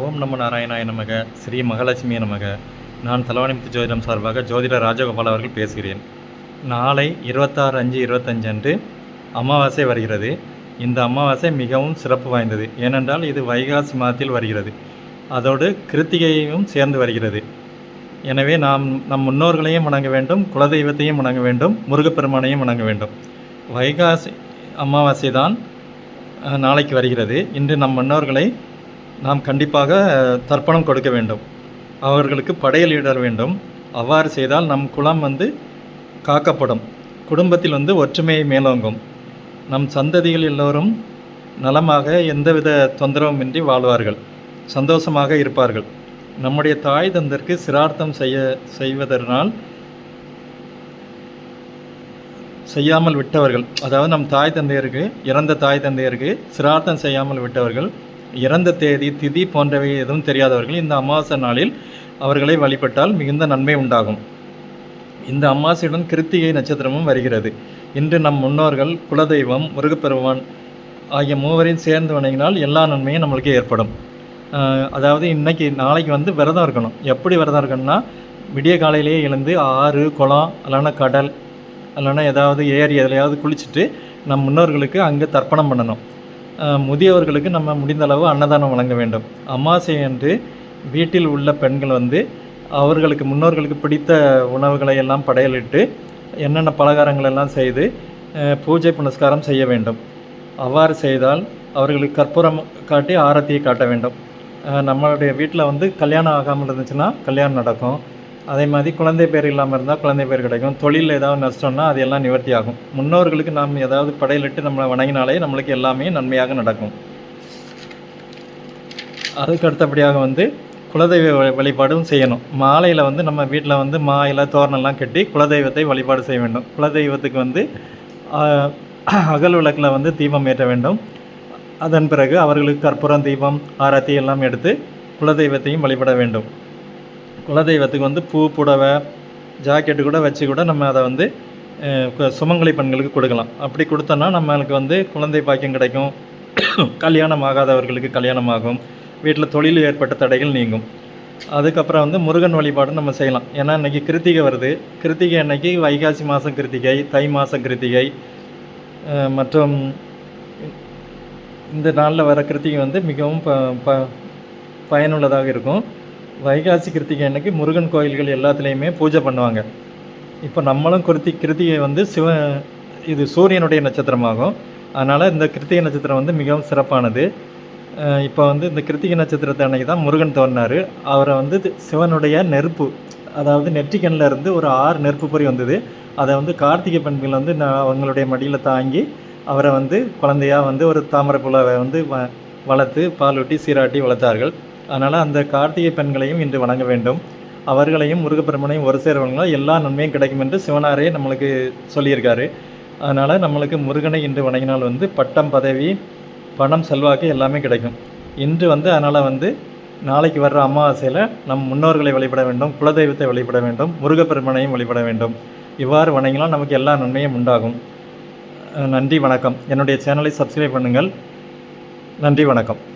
ஓம் நம நாராயணாய நமக ஸ்ரீ மகாலட்சுமி நமக. நான் தலவாணிமுத்து ஜோதிடம் சார்பாக ஜோதிட ராஜகோபால் அவர்கள் பேசுகிறேன். நாளை இருபத்தாறு அஞ்சு இருபத்தஞ்சு அன்று அமாவாசை வருகிறது. இந்த அமாவாசை மிகவும் சிறப்பு வாய்ந்தது. ஏனென்றால் இது வைகாசி மாதத்தில் வருகிறது. அதோடு கிருத்திகையும் சேர்ந்து வருகிறது. எனவே நாம் நம் முன்னோர்களையும் வணங்க வேண்டும் குலதெய்வத்தையும் வணங்க வேண்டும் முருகப்பெருமானையும் வணங்க வேண்டும். வைகாசி அமாவாசை தான் நாளைக்கு வருகிறது. இன்று நம் முன்னோர்களை நாம் கண்டிப்பாக தர்ப்பணம் கொடுக்க வேண்டும். அவர்களுக்கு படையலிட வேண்டும். அவ்வாறு செய்தால் நம் குலம் வந்து காக்கப்படும். குடும்பத்தில் வந்து ஒற்றுமை மேலோங்கும். நம் சந்ததிகள் எல்லோரும் நலமாக எந்தவித தொந்தரவுமின்றி வாழ்வார்கள். சந்தோஷமாக இருப்பார்கள். நம்முடைய தாய் தந்தருக்கு சிரார்த்தம் செய்ய செய்வதனால் செய்யாமல் விட்டவர்கள் அதாவது நம் தாய் தந்தையருக்கு இறந்த தாய் தந்தையருக்கு சிரார்த்தம் செய்யாமல் விட்டவர்கள் இறந்த தேதி திதி போன்றவை எதுவும் தெரியாதவர்கள் இந்த அமாவாசை நாளில் அவர்களை வழிபட்டால் மிகுந்த நன்மை உண்டாகும். இந்த அமாவாசையுடன் கிருத்திகை நட்சத்திரமும் வருகிறது. இன்று நம் முன்னோர்கள் குலதெய்வம் முருகப்பெருமான் ஆகிய மூவரையும் சேர்ந்து வணங்கினால் எல்லா நன்மையும் நம்மளுக்கு ஏற்படும். அதாவது இன்னைக்கு நாளைக்கு வந்து விரதம் இருக்கணும். எப்படி விரதம் இருக்கணும்னா விடிய காலையிலேயே எழுந்து ஆறு குளம் இல்லைன்னா கடல் இல்லைன்னா ஏதாவது ஏரி எதுலையாவது குளிச்சுட்டு நம் முன்னோர்களுக்கு அங்கே தர்ப்பணம் பண்ணணும். முதியவர்களுக்கு நம்ம முடிந்த அளவு அன்னதானம் வழங்க வேண்டும். அமாவாசை அன்று வீட்டில் உள்ள பெண்கள் வந்து அவர்களுக்கு முன்னோர்களுக்கு பிடித்த உணவுகளை எல்லாம் படையலிட்டு என்னென்ன பலகாரங்கள் எல்லாம் செய்து பூஜை புனஸ்காரம் செய்ய வேண்டும். அவ்வாறு செய்தால் அவர்களுக்கு கற்பூரம் காட்டி ஆரத்தியை காட்ட வேண்டும். நம்மளுடைய வீட்டில் வந்து கல்யாணம் ஆகாமல் இருந்துச்சுன்னா கல்யாணம் நடக்கும். அதே மாதிரி குழந்தை பேர் இல்லாமல் இருந்தால் குழந்தை பேர் கிடைக்கும். தொழிலில் ஏதாவது நஷ்டம்னா அது எல்லாம் நிவர்த்தி ஆகும் முன்னோர்களுக்கு நாம் ஏதாவது படையலிட்டு நம்மளை வணங்கினாலே நம்மளுக்கு எல்லாமே நன்மையாக நடக்கும். அதுக்கு அடுத்தபடியாக வந்து குலதெய்வ வழி- வழிபாடும் செய்யணும். மாலையில் வந்து நம்ம வீட்டில் வந்து மா தோரணெல்லாம் தோரணம்லாம் கட்டி குலதெய்வத்தை வழிபாடு செய்ய வேண்டும். குலதெய்வத்துக்கு வந்து அகல் விளக்கில் வந்து தீபம் ஏற்ற வேண்டும். அதன் பிறகு அவர்களுக்கு கற்பூரம் தீபம் ஆரத்தி எல்லாம் எடுத்து குலதெய்வத்தையும் வழிபட வேண்டும். குலதெய்வத்துக்கு வந்து பூ புடவை ஜாக்கெட்டு கூட வச்சு கூட நம்ம அதை வந்து சுமங்கலி பெண்களுக்கு கொடுக்கலாம். அப்படி கொடுத்தோன்னா நம்மளுக்கு வந்து குழந்தை பாக்கியம் கிடைக்கும். கல்யாணம் ஆகாதவர்களுக்கு கல்யாணம் ஆகும். வீட்டில் தொழில் ஏற்பட்ட தடைகள் நீங்கும். அதுக்கப்புறம் வந்து முருகன் வழிபாடு நம்ம செய்யலாம். ஏன்னா இன்றைக்கி கிருத்திகை வருது. கிருத்திகை அன்னைக்கு வைகாசி மாதம் கிருத்திகை தை மாதம் கிருத்திகை. மற்றும் இந்த நாளில் வர கிருத்திகை வந்து மிகவும் ப ப பயனுள்ளதாக இருக்கும். வைகாசி கிருத்திகை அன்னைக்கு முருகன் கோயில்கள் எல்லாத்துலேயுமே பூஜை பண்ணுவாங்க. இப்போ நம்மளும் கிருத்தி கிருத்திகை வந்து சிவ இது சூரியனுடைய நட்சத்திரமாகும். அதனால் இந்த கிருத்திகை நட்சத்திரம் வந்து மிகவும் சிறப்பானது. இப்போ வந்து இந்த கிருத்திகை நட்சத்திரத்தை அன்னைக்கு தான் முருகன் தோன்றினார். அவரை வந்து சிவனுடைய நெருப்பு அதாவது நெற்றிக்கண்ணில் இருந்து ஒரு ஆறு நெருப்பு பொறி வந்தது. அதை வந்து கார்த்திகை பெண்கள் வந்து நான் அவங்களுடைய மடியில் தாங்கி அவரை வந்து குழந்தையா வந்து ஒரு தாமரை புலாவை வந்து வ வளர்த்து பாலூட்டி சீராட்டி வளர்த்தார்கள். அதனால் அந்த கார்த்திகை பெண்களையும் இன்று வணங்க வேண்டும். அவர்களையும் முருகப்பெருமனையும் ஒரு சேர எல்லா நன்மையும் கிடைக்கும் என்று சிவனாரே நம்மளுக்கு சொல்லியிருக்காரு. அதனால் நம்மளுக்கு முருகனை இன்று வணங்கினால் வந்து பட்டம் பதவி பணம் செல்வாக்கு எல்லாமே கிடைக்கும். இன்று வந்து அதனால் வந்து நாளைக்கு வர்ற அமாவாசையில் நம் முன்னோர்களை வழிபட வேண்டும் குலதெய்வத்தை வழிபட வேண்டும் முருகப்பெருமனையும் வழிபட வேண்டும். இவ்வாறு வணங்கினால் நமக்கு எல்லா நன்மையும் உண்டாகும். நன்றி வணக்கம். என்னுடைய சேனலை சப்ஸ்கிரைப் பண்ணுங்கள். நன்றி வணக்கம்.